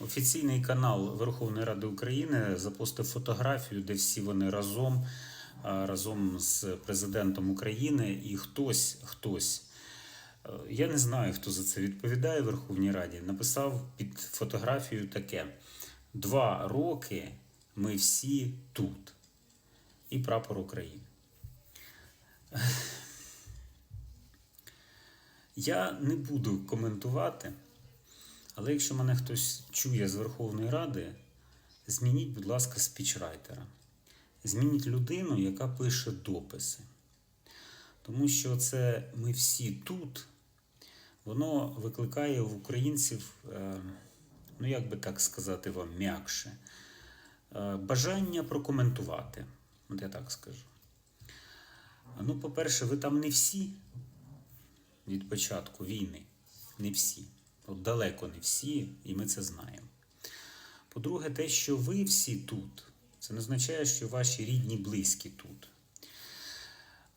Офіційний канал Верховної Ради України запостив фотографію, де всі вони разом, разом з президентом України, і хтось, хтось, е, я не знаю, хто за це відповідає Верховній Раді, написав під фотографією таке: Два роки ми всі тут. І прапор України. Я не буду коментувати. Але якщо мене хтось чує з Верховної Ради, змініть, будь ласка, спічрайтера. Змініть людину, яка пише дописи. Тому що це ми всі тут, воно викликає в українців, е, ну як би так сказати вам, м'якше, е, бажання прокоментувати. От я так скажу. Ну, по-перше, ви там не всі від початку війни. Не всі. От далеко не всі, і ми це знаємо. По-друге, те, що ви всі тут, це не означає, що ваші рідні близькі тут.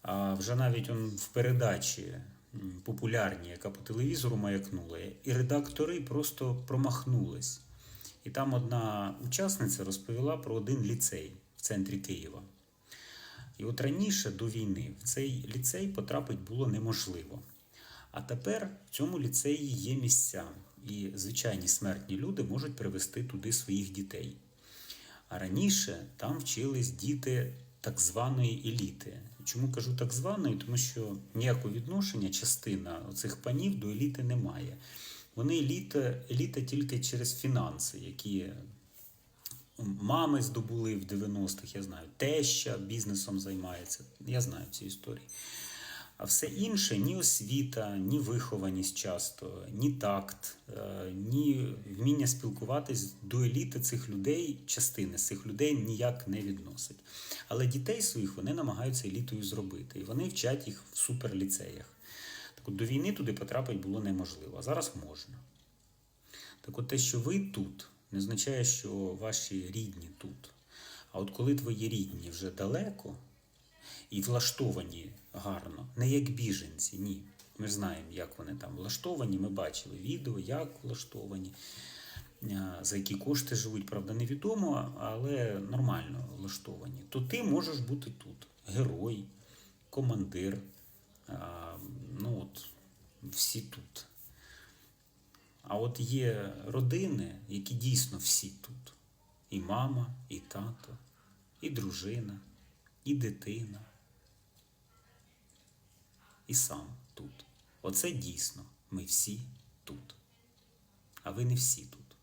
А вже навіть он в передачі м, популярній, яка по телевізору маякнула, і редактори просто промахнулись. І там одна учасниця розповіла про один ліцей в центрі Києва. І от раніше до війни в цей ліцей потрапити було неможливо. А тепер в цьому ліцеї є місця, і звичайні смертні люди можуть привезти туди своїх дітей. А раніше там вчились діти так званої еліти. Чому кажу так званої? Тому що ніякого відношення частина цих панів до еліти немає. Вони еліта, еліта тільки через фінанси, які мами здобули в 90-х, я знаю, теща бізнесом займається. Я знаю ці історії. А все інше ні освіта, ні вихованість часто, ні такт, е, ні вміння спілкуватись до еліти цих людей, частини цих людей ніяк не відносить. Але дітей своїх вони намагаються елітою зробити, і вони вчать їх в суперліцеях. Так от до війни туди потрапити було неможливо, а зараз можна. Так от те, що ви тут, не означає, що ваші рідні тут. А от коли твої рідні вже далеко і влаштовані гарно, не як біженці, ні. Ми знаємо, як вони там влаштовані. Ми бачили відео, як влаштовані, за які кошти живуть, правда, невідомо, але нормально влаштовані. То ти можеш бути тут. Герой, командир, ну от всі тут. А от є родини, які дійсно всі тут. І мама, і тато, і дружина, і дитина, і сам тут. Оце дійсно ми всі тут. А ви не всі тут.